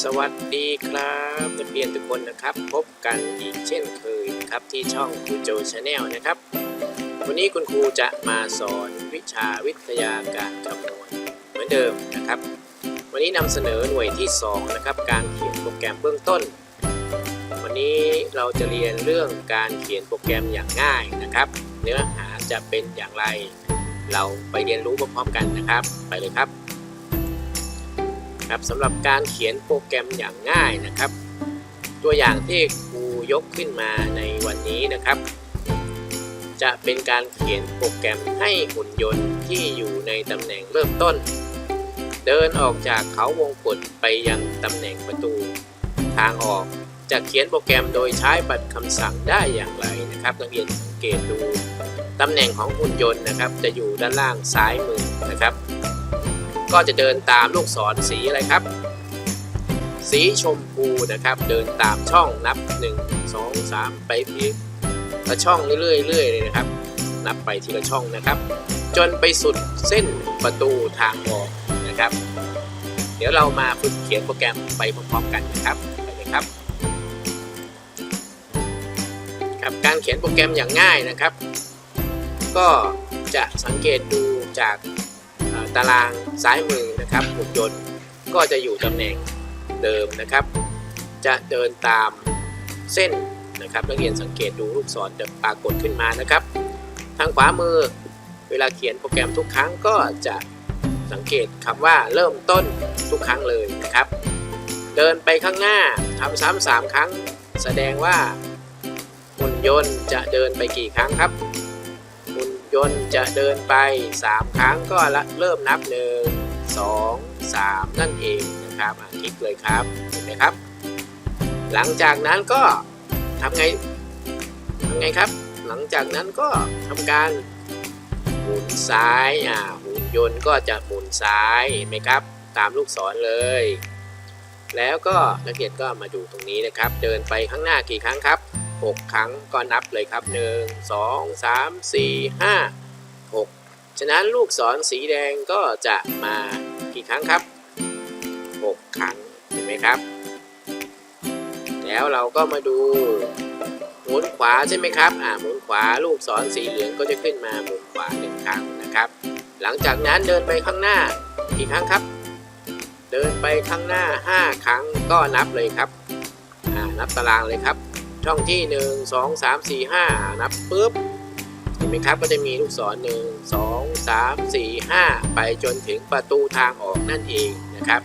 สวัสดีครับนักเรียนทุกคนนะครับ พบกันอีกเช่นเคยครับที่ช่องครูโจชาแนลนะครับ วันนี้คุณครูจะมาสอนวิชาวิทยาการคำนวณเหมือนเดิมนะครับ วันนี้นำเสนอหน่วยที่ 2 นะครับ การเขียนโปรแกรมเบื้องต้น วันนี้เราจะเรียนเรื่องการเขียนโปรแกรมอย่างง่ายนะครับ เนื้อหาจะเป็นอย่างไร เราไปเรียนรู้พร้อมๆกันนะครับ ไปเลยครับ ครับสำหรับการเขียนโปรแกรมอย่างง่ายนะครับ ตัวอย่างที่ครูยกขึ้นมาในวันนี้นะครับ จะเป็นการเขียนโปรแกรมให้หุ่นยนต์ที่อยู่ในตำแหน่งเริ่มต้น เดินออกจากเขาวงกตไปยังตำแหน่งประตู ทางออกจะเขียนโปรแกรมโดยใช้บัตรคำสั่งได้อย่างไรนะครับนักเรียนสังเกตดูตำแหน่งของหุ่นยนต์นะครับ จะอยู่ด้านล่างซ้ายมือนะครับ ก็จะเดินตามลูกศรสีอะไรครับ สีชมพูนะครับ เดินตามช่องนับ 1 2 3 ไปทีละช่องเรื่อยๆเลยนะครับ นับไปทีละช่องนะครับ จนไปสุดเส้นประตูทางออกนะครับ เดี๋ยวเรามาฝึกเขียนโปรแกรมไปพร้อมๆกันนะครับไปเลยครับครับการเขียนโปรแกรมอย่างง่ายนะครับ ก็จะสังเกตดูจาก ตารางซ้ายมือนะครับหุ่นยนต์ก็จะอยู่ตำแหน่งเดิมนะครับ จะเดินตามเส้นนะครับนักเรียนสังเกตดูลูกศรจะปรากฏขึ้นมานะครับ ทางขวามือเวลาเขียนโปรแกรมทุกครั้งก็จะสังเกตคำว่าเริ่มต้นทุกครั้งเลยนะครับ เดินไปข้างหน้าทำซ้ำสามครั้ง แสดงว่าหุ่นยนต์จะเดินไปกี่ครั้งครับ ยนต์จะเดินไป 3 ครั้งก็ละเริ่มนับ 1 2 3 นั่นเองนะครับคลิกเลยครับเห็นไหมครับ หลังจากนั้นก็ทำไงทำไงครับ หลังจากนั้นก็ทำการหมุนซ้ายอ่าหุ่นยนต์ก็จะหมุนซ้ายเห็นไหมครับ ตามลูกศรเลย แล้วก็นักเรียนก็มาดูตรงนี้นะครับ เดินไปข้างหน้ากี่ครั้งครับ 6 ครั้งก็นับเลยครับ 1 2 3 4 5 6 ฉะนั้นลูกศรสีแดงก็จะมากี่ครั้งครับ 6 ครั้งเห็นไหมครับ แล้วเราก็มาดูหมุนขวาใช่ไหมครับอ่าหมุนขวาลูกศรสีเหลืองก็จะขึ้นมาหมุนขวาหนึ่งครั้งนะครับ หลังจากนั้นเดินไปข้างหน้ากี่ครั้งครับ เดินไปข้างหน้า 5 ครั้งก็นับเลยครับอ่านับตารางเลยครับ ช่องที่ 1 2 3 4 5 นับปุ๊บเห็นไหมครับก็จะมีลูกศร 1 2 3 4 5 ไปจนถึงประตูทางออกนั่นเองนะครับ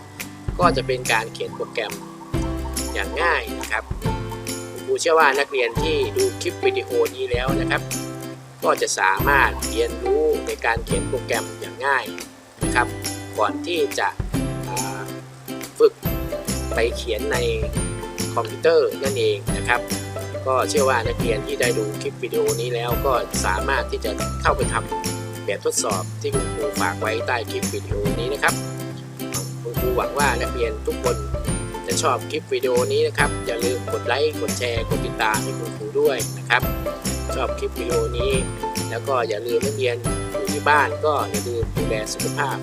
ก็จะเป็นการเขียนโปรแกรมอย่างง่ายนะครับคุณครูเชื่อว่านักเรียนที่ดูคลิปวิดีโอนี้แล้วนะครับ ก็จะสามารถเรียนรู้ในการเขียนโปรแกรมอย่างง่ายนะครับ ก่อนที่จะฝึกไปเขียนใน คอมพิวเตอร์นั่นเองนะครับ ก็เชื่อว่านักเรียนที่ได้ดูคลิปวิดีโอนี้แล้วก็สามารถที่จะเข้าไปทำแบบทดสอบที่คุณครูฝากไว้ใต้คลิปวิดีโอนี้นะครับคุณครูหวังว่านักเรียนทุกคนจะชอบคลิปวิดีโอนี้นะครับอย่าลืมกดไลค์กดแชร์กดติดตามให้คุณครูด้วยนะครับ ชอบคลิปวิดีโอนี้ แล้วก็อย่าลืมนักเรียนอยู่ที่บ้านก็อย่าลืมดูแลสุขภาพ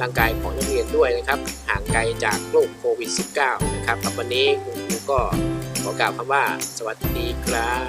ร่างกายของนักเรียนด้วยนะครับห่างไกลจากโรคโควิด -19 นะครับวันนี้คุณครูก็ขอกล่าวคำว่าสวัสดีครับ